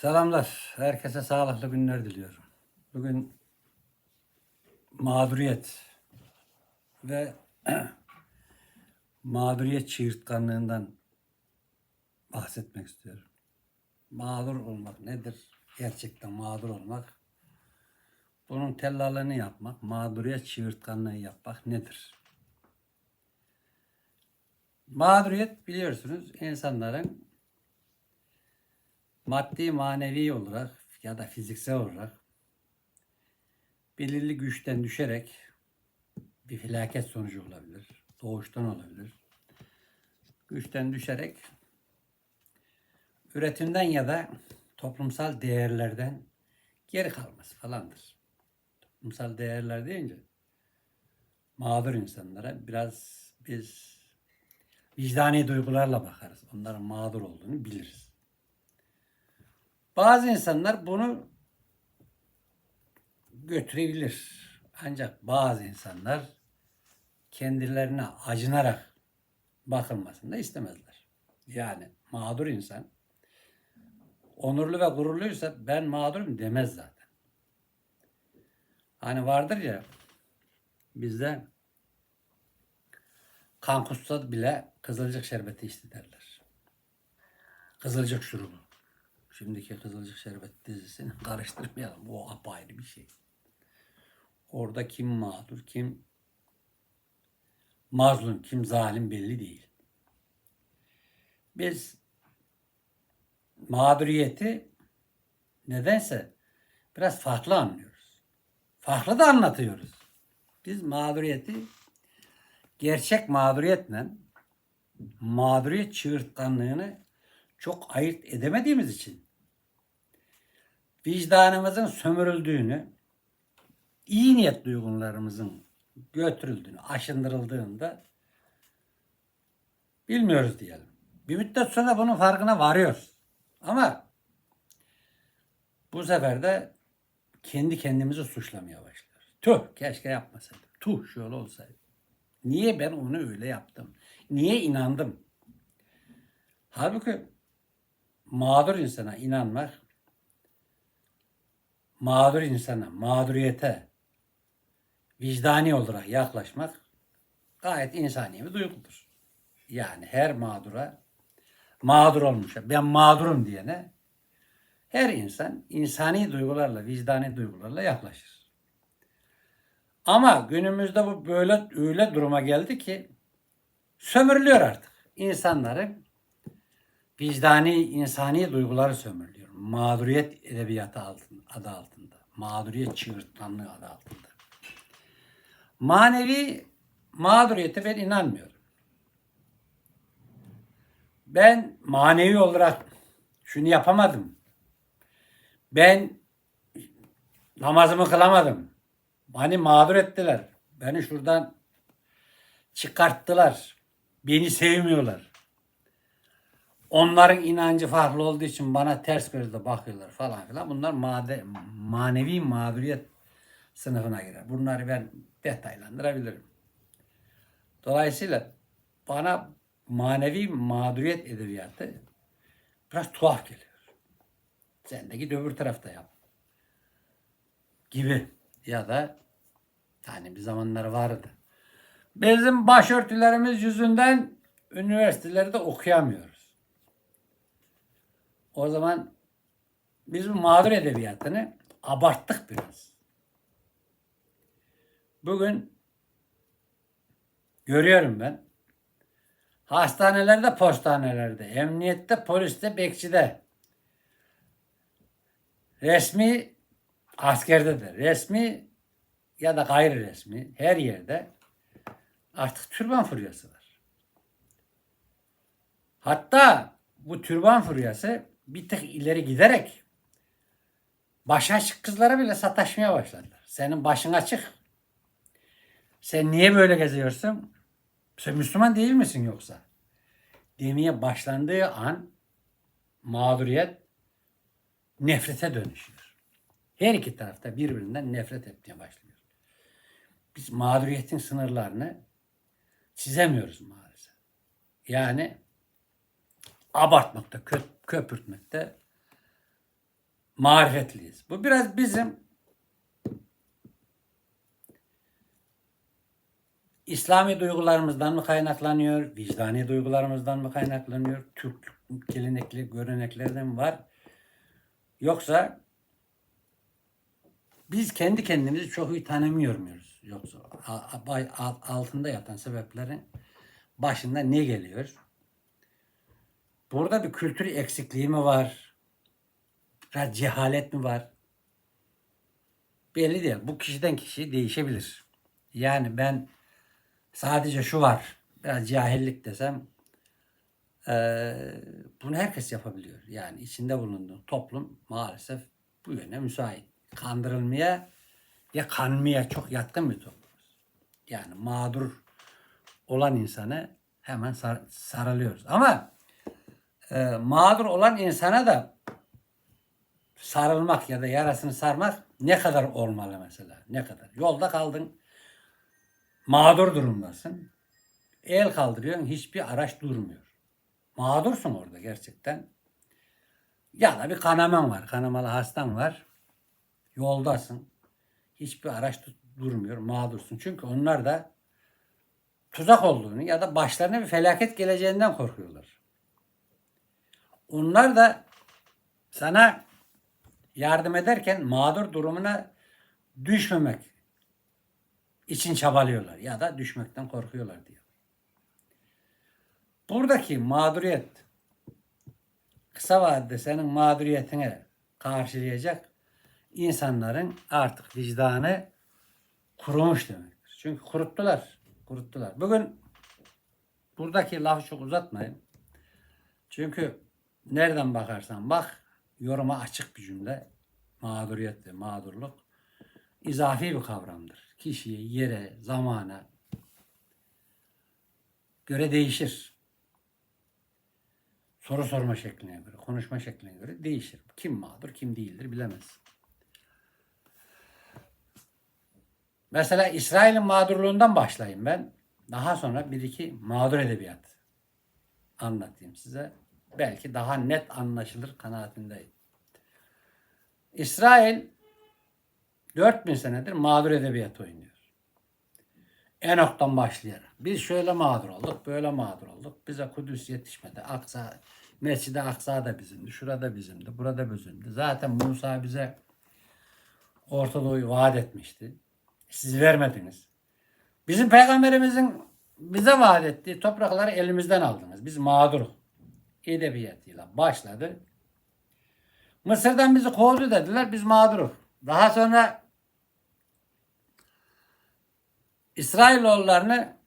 Selamlar. Herkese sağlıklı günler diliyorum. Bugün mağduriyet ve mağduriyet çığırtkanlığından bahsetmek istiyorum. Mağdur olmak nedir? Gerçekten mağdur olmak. Bunun tellalığını yapmak, mağduriyet çığırtkanlığı yapmak nedir? Mağduriyet biliyorsunuz insanların maddi manevi olarak ya da fiziksel olarak belirli güçten düşerek bir felaket sonucu olabilir. Doğuştan olabilir. Güçten düşerek üretimden ya da toplumsal değerlerden geri kalması falandır. Toplumsal değerler deyince mağdur insanlara biraz biz vicdani duygularla bakarız. Onların mağdur olduğunu biliriz. Bazı insanlar bunu götürebilir. Ancak bazı insanlar kendilerine acınarak bakılmasını da istemezler. Yani mağdur insan onurlu ve gururluysa ben mağdurum demez zaten. Hani vardır ya bizde kan kussa bile kızılcık şerbeti içti derler. Kızılcık şurubu. Şimdiki Kızılcık Şerbet dizisini karıştırmayalım. O apayrı bir şey. Orada kim mağdur, kim mazlum, kim zalim belli değil. Biz mağduriyeti nedense biraz farklı anlıyoruz. Farklı da anlatıyoruz. Biz mağduriyeti gerçek mağduriyetle mağduriyet çığırtkanlığını çok ayırt edemediğimiz için vicdanımızın sömürüldüğünü, iyi niyet duygularımızın götürüldüğünü, aşındırıldığında bilmiyoruz diyelim. Bir müddet sonra bunun farkına varıyoruz. Ama bu sefer de kendi kendimizi suçlamaya başlıyoruz. Tuh keşke yapmasaydım. Tuh şöyle olsaydı. Niye ben onu öyle yaptım? Niye inandım? Halbuki mağdur insana inanmak, mağdur insana, mağduriyete vicdani olarak yaklaşmak gayet insani bir duygudur. Yani her mağdura, mağdur olmuşa, ben mağdurum diyene her insan insani duygularla, vicdani duygularla yaklaşır. Ama günümüzde bu böyle öyle duruma geldi ki sömürülüyor artık. İnsanların vicdani, insani duyguları sömürülüyor. Mağduriyet edebiyatı altın, adı altında. Mağduriyet çığırtkanlığı adı altında. Manevi mağduriyete ben inanmıyorum. Ben manevi olarak şunu yapamadım. Ben namazımı kılamadım. Beni mağdur ettiler. Beni şuradan çıkarttılar. Beni sevmiyorlar. Onların inancı farklı olduğu için bana ters gözle bakıyorlar falan filan. Bunlar made, manevi mağduriyet sınıfına girer. Bunları ben detaylandırabilirim. Dolayısıyla bana manevi mağduriyet edebiyatı biraz tuhaf geliyor. Sen de git öbür tarafta yap. Gibi. Ya da yani bir zamanlar vardı. Bizim başörtülerimiz yüzünden üniversitelerde okuyamıyoruz. O zaman biz bu mağdur edebiyatını abarttık biraz. Bugün görüyorum ben. Hastanelerde, postanelerde, emniyette, poliste, bekçide, resmi askerde de, resmi ya da gayri resmi her yerde artık türban furyası var. Hatta bu türban furyası bir tık ileri giderek baş açık kızlara bile sataşmaya başladılar. Senin başın açık. Sen niye böyle geziyorsun? Sen Müslüman değil misin yoksa? Demeye başlandığı an mağduriyet nefrete dönüşüyor. Her iki tarafta birbirinden nefret etmeye başlıyor. Biz mağduriyetin sınırlarını çizemiyoruz maalesef. Yani abartmakta, kö- köpürtmekte marifetliyiz. Bu biraz bizim İslami duygularımızdan mı kaynaklanıyor, vicdani duygularımızdan mı kaynaklanıyor, Türk gelenekli göreneklerden mi var? Yoksa biz kendi kendimizi çok iyi tanımıyor muyuz? Yoksa altında yatan sebeplerin başında ne geliyor? Burada bir kültür eksikliği mi var? Biraz cehalet mi var? Belli değil. Bu kişiden kişiye değişebilir. Yani ben sadece şu var. Biraz cahillik desem eee, bunu herkes yapabiliyor. Yani içinde bulunduğu toplum maalesef bu yöne müsait. Kandırılmaya ya kanmaya çok yatkın bir toplumuz. Yani mağdur olan insanı hemen sar- sarılıyoruz. Ama e, mağdur olan insana da sarılmak ya da yarasını sarmak ne kadar olmalı mesela? Ne kadar? Yolda kaldın. Mağdur durumdasın. El kaldırıyorsun. Hiçbir araç durmuyor. Mağdursun orada gerçekten. Ya da bir kanaman var. Kanamalı hastan var. Yoldasın. Hiçbir araç durmuyor. Mağdursun. Çünkü onlar da tuzak olduğunu ya da başlarına bir felaket geleceğinden korkuyorlar. Onlar da sana yardım ederken mağdur durumuna düşmemek için çabalıyorlar ya da düşmekten korkuyorlar diyor. Buradaki mağduriyet kısa vadede senin mağduriyetine karşılayacak insanların artık vicdanı kurumuş demektir. Çünkü kuruttular. Kuruttular. Bugün buradaki lafı çok uzatmayın. Çünkü nereden bakarsan bak yoruma açık bir cümle. Mağduriyet ve mağdurluk izafi bir kavramdır. Kişiye, yere, zamana göre değişir. Soru sorma şekline göre, konuşma şekline göre değişir. Kim mağdur, kim değildir bilemez. Mesela İsrail'in mağdurluğundan başlayayım ben. Daha sonra bir iki mağdur edebiyat anlatayım size. Belki daha net anlaşılır kanaatindeyim. İsrail 4000 senedir mağdur edebiyat oynuyor. Enok'tan başlayarak. Biz şöyle mağdur olduk, böyle mağdur olduk. Bize Kudüs yetişmedi. Aksa, Mescid-i Aksa da bizimdi, şurada bizimdi, burada bizimdi. Zaten Musa bize Orta Doğu'yu vaat etmişti. Siz vermediniz. Bizim peygamberimizin bize vaat ettiği toprakları elimizden aldınız. Biz mağduruz. Edebiyatıyla başladı. Mısır'dan bizi kovdu dediler. Biz mağduruz. Daha sonra İsrailoğullarını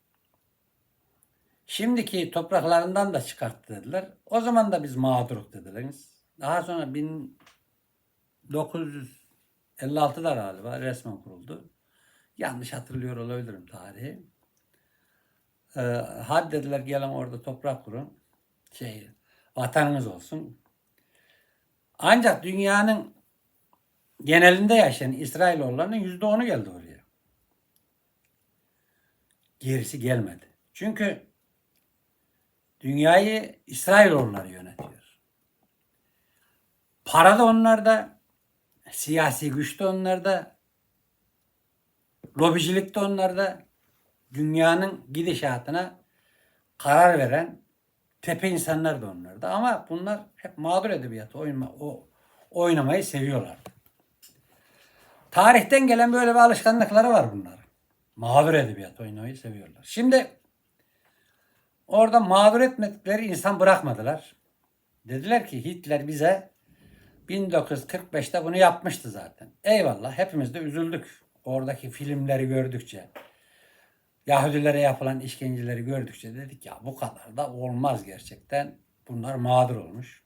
şimdiki topraklarından da çıkarttı dediler. O zaman da biz mağduruk dediler. Daha sonra 1956'da galiba resmen kuruldu. Yanlış hatırlıyor olabilirim tarihi. Ee, hadi dediler gelin orada toprak kurun. Şey, vatanınız olsun. Ancak dünyanın genelinde yaşayan İsrailoğullarının yüzde onu geldi oraya. Gerisi gelmedi. Çünkü dünyayı İsrailoğulları yönetiyor. Para da onlarda, siyasi güç de onlarda, lobicilik de onlarda, dünyanın gidişatına karar veren tepe insanlar da onlarda. Ama bunlar hep mağdur edebiyatı oynama, o, oynamayı seviyorlar. Tarihten gelen böyle bir alışkanlıkları var bunların. Mağdur edebiyat oynamayı seviyorlar. Şimdi orada mağdur etmedikleri insan bırakmadılar. Dediler ki Hitler bize 1945'te bunu yapmıştı zaten. Eyvallah hepimiz de üzüldük. Oradaki filmleri gördükçe. Yahudilere yapılan işkenceleri gördükçe dedik ya bu kadar da olmaz gerçekten. Bunlar mağdur olmuş.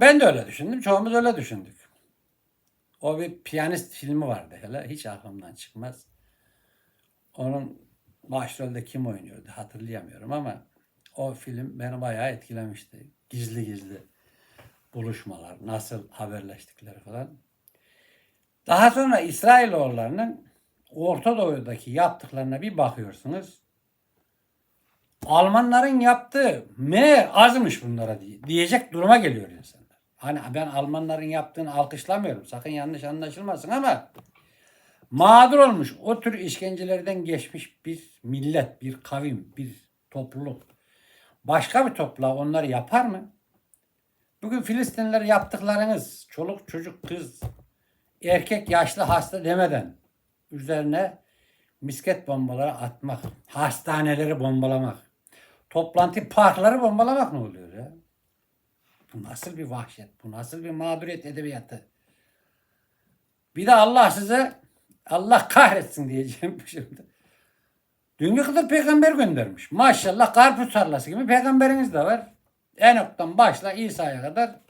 Ben de öyle düşündüm. Çoğumuz öyle düşündük. O bir piyanist filmi vardı hele. Hiç aklımdan çıkmaz. Onun başrolde kim oynuyordu hatırlayamıyorum ama o film beni bayağı etkilemişti. Gizli gizli buluşmalar, nasıl haberleştikleri falan. Daha sonra İsrailoğullarının Orta Doğu'daki yaptıklarına bir bakıyorsunuz. Almanların yaptığı meğer azmış bunlara diye, diyecek duruma geliyor insanlar. Hani ben Almanların yaptığını alkışlamıyorum. Sakın yanlış anlaşılmasın ama mağdur olmuş o tür işkencelerden geçmiş bir millet, bir kavim, bir topluluk başka bir topluluğa onları yapar mı? Bugün Filistinliler yaptıklarınız, çoluk çocuk kız, erkek yaşlı hasta demeden üzerine misket bombaları atmak, hastaneleri bombalamak, toplantı parkları bombalamak ne oluyor ya? Bu nasıl bir vahşet, bu nasıl bir mağduriyet edebiyatı? Bir de Allah size Allah kahretsin diyeceğim şimdi. Dünkü kadar peygamber göndermiş. Maşallah karpuz tarlası gibi peygamberiniz de var. Enok'tan başla İsa'ya kadar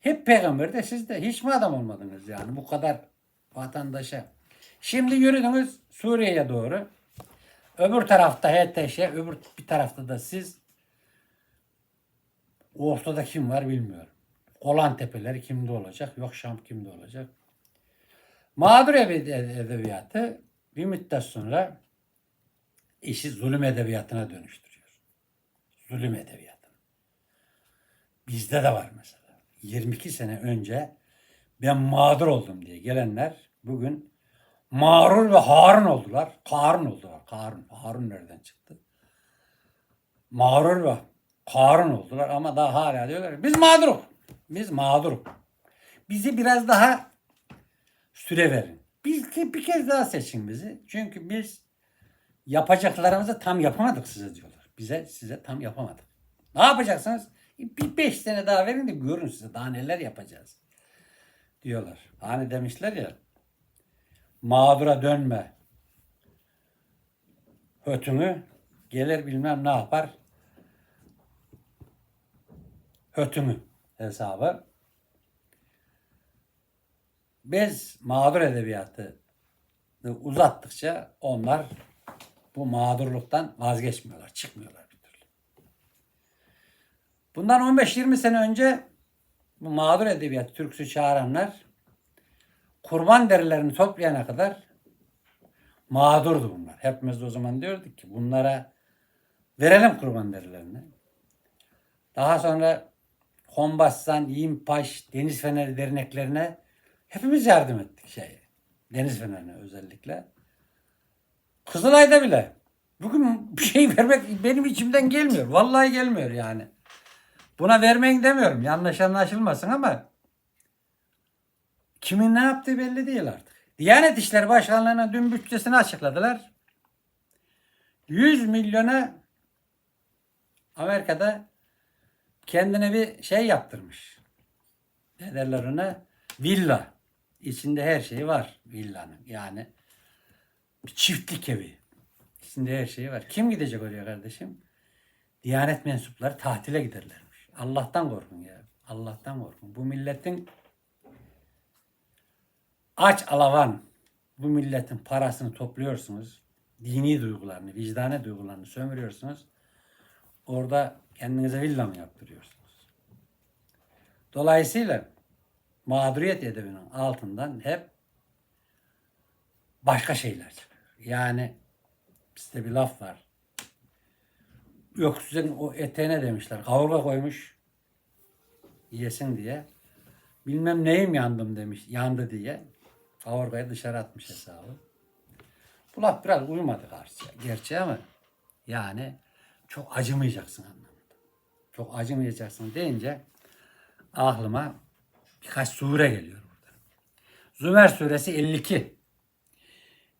hep peygamber de siz de hiç mi adam olmadınız yani bu kadar vatandaşa? Şimdi yürüdünüz Suriye'ye doğru. Öbür tarafta HTŞ, öbür bir tarafta da siz. Ortada kim var bilmiyorum. Golan Tepeleri kimde olacak? Yok Şam kimde olacak? Mağdur ede- edebiyatı bir müddet sonra işi zulüm edebiyatına dönüştürüyor. Zulüm edebiyatı. Bizde de var mesela. 22 sene önce ben mağdur oldum diye gelenler bugün mağrur ve harun oldular. Karun oldular. Karun. Harun nereden çıktı? Mağrur ve karun oldular ama daha hala diyorlar biz mağduruk. Biz mağduruk. Bizi biraz daha süre verin. Biz bir kez daha seçin bizi. Çünkü biz yapacaklarımızı tam yapamadık size diyorlar. Bize size tam yapamadık. Ne yapacaksınız? Bir beş sene daha verin de görün size daha neler yapacağız. Diyorlar. Hani demişler ya mağdura dönme. Hötünü gelir bilmem ne yapar. Hötünü hesabı. Biz mağdur edebiyatı uzattıkça onlar bu mağdurluktan vazgeçmiyorlar, çıkmıyorlar bir türlü. Bundan 15-20 sene önce bu mağdur edebiyat türküsü çağıranlar kurban derilerini toplayana kadar mağdurdu bunlar. Hepimiz de o zaman diyorduk ki bunlara verelim kurban derilerini. Daha sonra Kombassan, Yimpaş, Deniz Feneri derneklerine hepimiz yardım ettik şey. Deniz Feneri'ne özellikle. Kızılay'da bile. Bugün bir şey vermek benim içimden gelmiyor. Vallahi gelmiyor yani. Buna vermeyin demiyorum. Yanlış anlaşılmasın ama kimin ne yaptığı belli değil artık. Diyanet İşleri Başkanlığı'na dün bütçesini açıkladılar. 100 milyona Amerika'da kendine bir şey yaptırmış. Ne derler ona? Villa. İçinde her şey var villanın. Yani bir çiftlik evi. İçinde her şey var. Kim gidecek oraya kardeşim? Diyanet mensupları tatile giderlermiş. Allah'tan korkun ya. Allah'tan korkun. Bu milletin aç alavan bu milletin parasını topluyorsunuz. Dini duygularını, vicdani duygularını sömürüyorsunuz. Orada kendinize villa mı yaptırıyorsunuz? Dolayısıyla mağduriyet edebinin altından hep başka şeyler çıkıyor. Yani bizde bir laf var. Öksüzün o eteğine demişler. Kavurga koymuş yesin diye. Bilmem neyim yandım demiş. Yandı diye. Kavurgayı dışarı atmış hesabı. Bu laf biraz uymadı karşıya. Gerçi ama yani çok acımayacaksın anlamında. Çok acımayacaksın deyince aklıma birkaç sure geliyor burada. Zümer suresi 52.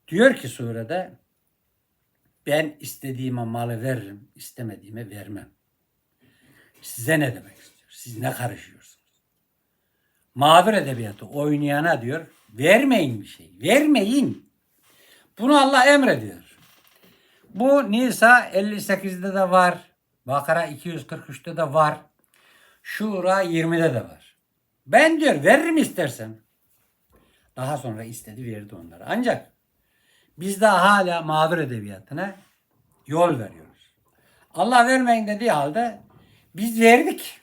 Diyor ki surede ben istediğime malı veririm, istemediğime vermem. Size ne demek istiyor? Siz ne karışıyorsunuz? Mağdur edebiyatı oynayana diyor, vermeyin bir şey, vermeyin. Bunu Allah emrediyor. Bu Nisa 58'de de var. Bakara 243'te de var. Şura 20'de de var. Ben diyor veririm istersen. Daha sonra istedi verdi onlara. Ancak biz de hala mağdur edebiyatına yol veriyoruz. Allah vermeyin dediği halde biz verdik.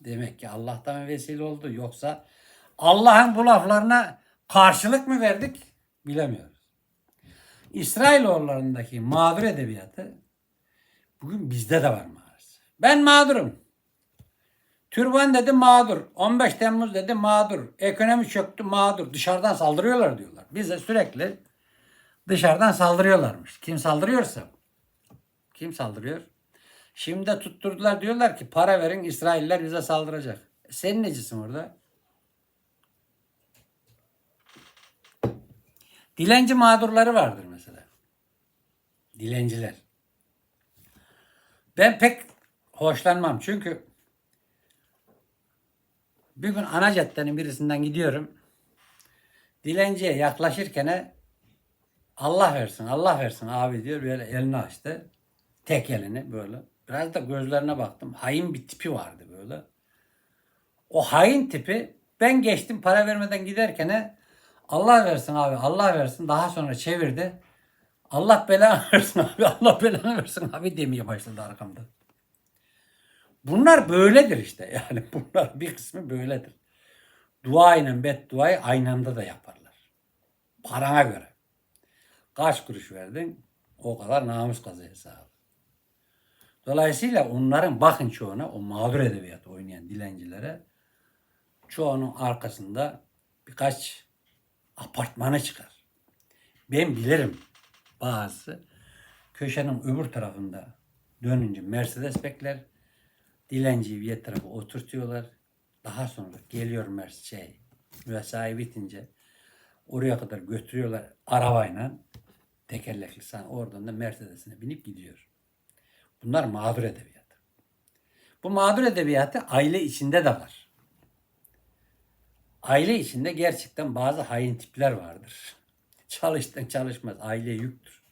Demek ki Allah'tan vesile oldu. Yoksa Allah'ın bu laflarına karşılık mı verdik bilemiyoruz. İsrailoğullarındaki mağdur edebiyatı bugün bizde de var maalesef. Ben mağdurum. Türban dedi mağdur. 15 Temmuz dedi mağdur. Ekonomi çöktü mağdur. Dışarıdan saldırıyorlar diyorlar. Bize sürekli dışarıdan saldırıyorlarmış. Kim saldırıyorsa. Kim saldırıyor? Şimdi de tutturdular diyorlar ki para verin İsrailler bize saldıracak. E Sen necisin orada? Dilenci mağdurları vardır mesela. Dilenciler. Ben pek hoşlanmam çünkü bir gün ana caddenin birisinden gidiyorum. Dilenciye yaklaşırken Allah versin, Allah versin abi diyor. Böyle elini açtı. Tek elini böyle. Biraz da gözlerine baktım. Hain bir tipi vardı böyle. O hain tipi ben geçtim para vermeden giderken Allah versin abi Allah versin. Daha sonra çevirdi. Allah belanı versin abi Allah belanı versin abi demeye başladı arkamda. Bunlar böyledir işte yani bunlar bir kısmı böyledir. Dua ile bedduayı aynı anda da yaparlar. Parana göre. Kaç kuruş verdin o kadar namus kazı hesabı. Dolayısıyla onların bakın çoğuna o mağdur edebiyatı oynayan dilencilere çoğunun arkasında birkaç apartmanı çıkar. Ben bilirim bazısı köşenin öbür tarafında dönünce Mercedes bekler. Dilenciyi bir tarafa oturtuyorlar. Daha sonra geliyor Mercedes şey mesai bitince oraya kadar götürüyorlar arabayla tekerlekli sen oradan da Mercedes'ine binip gidiyor. Bunlar mağdur edebiyatı. Bu mağdur edebiyatı aile içinde de var. Aile içinde gerçekten bazı hain tipler vardır. Çalıştın çalışmaz aile yüktür.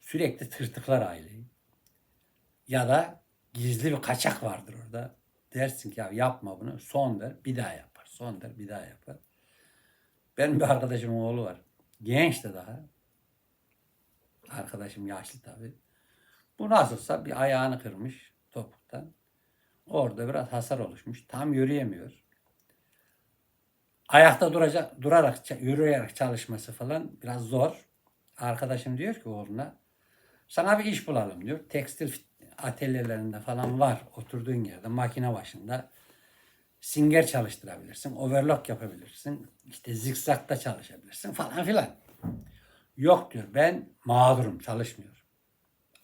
Sürekli tırtıklar aileyi. Ya da gizli bir kaçak vardır orada. Dersin ki ya yapma bunu. Son der bir daha yapar. Son der bir daha yapar. Benim bir arkadaşımın oğlu var. Genç de daha. Arkadaşım yaşlı tabii. Bu nasılsa bir ayağını kırmış topuktan. Orada biraz hasar oluşmuş. Tam yürüyemiyor. Ayakta duracak, durarak, yürüyerek çalışması falan biraz zor. Arkadaşım diyor ki oğluna sana bir iş bulalım diyor. Tekstil atölyelerinde falan var. Oturduğun yerde makine başında singer çalıştırabilirsin. Overlock yapabilirsin. işte zikzakta çalışabilirsin falan filan. Yok diyor ben mağdurum çalışmıyorum.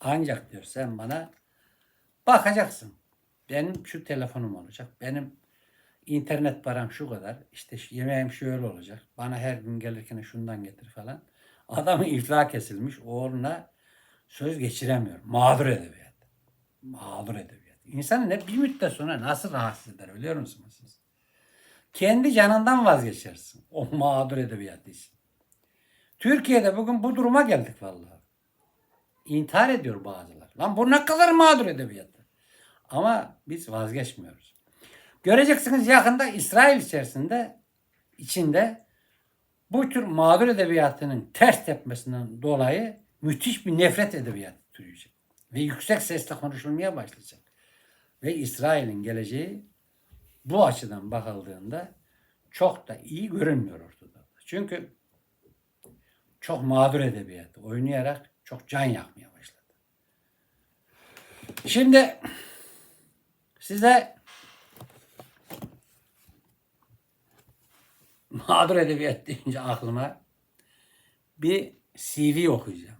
Ancak diyor sen bana bakacaksın. Benim şu telefonum olacak. Benim internet param şu kadar. İşte yemeğim şöyle olacak. Bana her gün gelirken şundan getir falan. Adamın iflah kesilmiş. Oğluna söz geçiremiyor. Mağdur edebiyat. Mağdur edebiyat. İnsanı ne bir müddet sonra nasıl rahatsız eder biliyor musunuz siz? Kendi canından vazgeçersin. O mağdur edebiyat için. Türkiye'de bugün bu duruma geldik vallahi. İntihar ediyor bazılar. Lan bu ne kadar mağdur edebiyatı. Ama biz vazgeçmiyoruz. Göreceksiniz yakında İsrail içerisinde içinde bu tür mağdur edebiyatının ters tepmesinden dolayı müthiş bir nefret edebiyatı türüyecek. Ve yüksek sesle konuşulmaya başlayacak. Ve İsrail'in geleceği bu açıdan bakıldığında çok da iyi görünmüyor ortada. Çünkü çok mağdur edebiyatı oynayarak çok can yakmaya başladı. Şimdi size mağdur edebiyat deyince aklıma bir CV okuyacağım.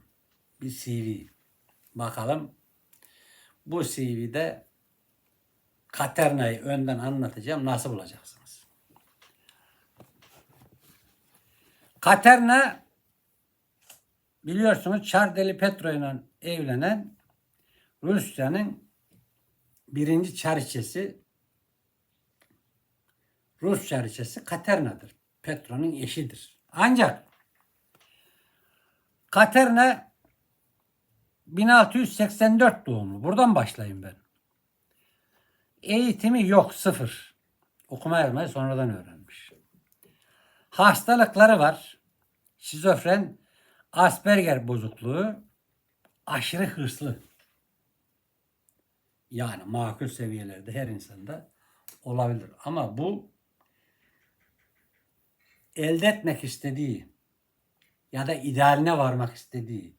Bir CV. Bakalım bu CV'de Katerna'yı önden anlatacağım. Nasıl bulacaksınız? Katerna biliyorsunuz Çardeli Petro ile evlenen Rusya'nın birinci çariçesi Rus çariçesi Katerna'dır. Petro'nun eşidir. Ancak Katerna 1684 doğumlu. Buradan başlayayım ben. Eğitimi yok sıfır. Okuma yazmayı sonradan öğrenmiş. Hastalıkları var. Şizofren, Asperger bozukluğu, aşırı hırslı. Yani makul seviyelerde her insanda olabilir. Ama bu elde etmek istediği ya da idealine varmak istediği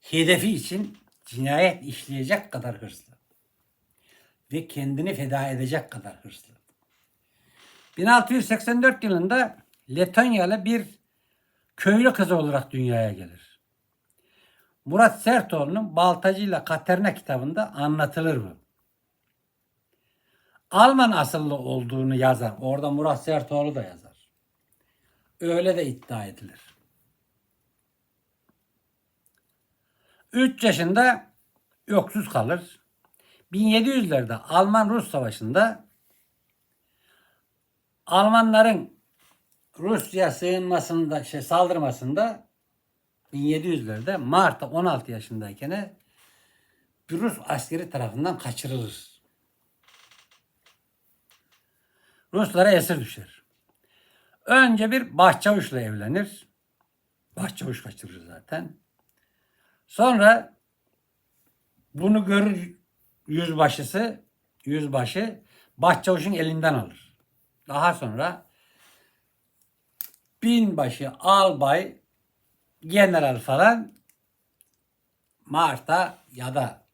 hedefi için cinayet işleyecek kadar hırslı. ve kendini feda edecek kadar hırslı. 1684 yılında Letonyalı bir köylü kızı olarak dünyaya gelir. Murat Sertoğlu'nun Baltacı ile Katerina kitabında anlatılır bu. Alman asıllı olduğunu yazar. Orada Murat Sertoğlu da yazar. Öyle de iddia edilir. 3 yaşında yoksuz kalır. 1700'lerde Alman-Rus savaşında Almanların Rusya sığınmasında, şey saldırmasında 1700'lerde Mart'ta 16 yaşındayken bir Rus askeri tarafından kaçırılır. Ruslara esir düşer. Önce bir başçavuşla evlenir. Başçavuş kaçırır zaten. Sonra bunu görür yüzbaşısı, yüzbaşı başçavuşun elinden alır. Daha sonra binbaşı, albay, general falan Mart'a ya da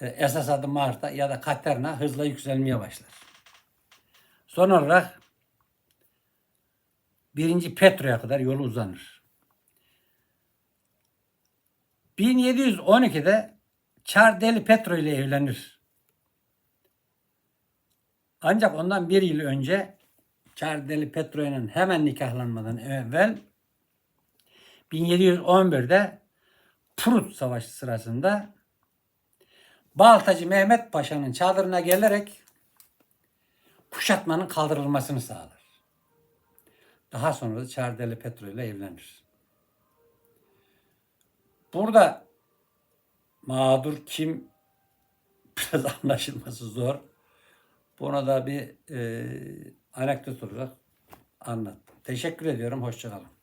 e, esas adı Mart'a ya da Katerina hızla yükselmeye başlar. Son olarak birinci Petro'ya kadar yolu uzanır. 1712'de Çardeli Petro ile evlenir. Ancak ondan bir yıl önce Çardeli Petro'nun hemen nikahlanmadan evvel 1711'de Prut Savaşı sırasında Baltacı Mehmet Paşa'nın çadırına gelerek kuşatmanın kaldırılmasını sağlar. Daha sonra da Çardeli Petro ile evlenir. Burada mağdur kim biraz anlaşılması zor. Buna da bir e, anekdot olarak anlattım. Teşekkür ediyorum. Hoşçakalın.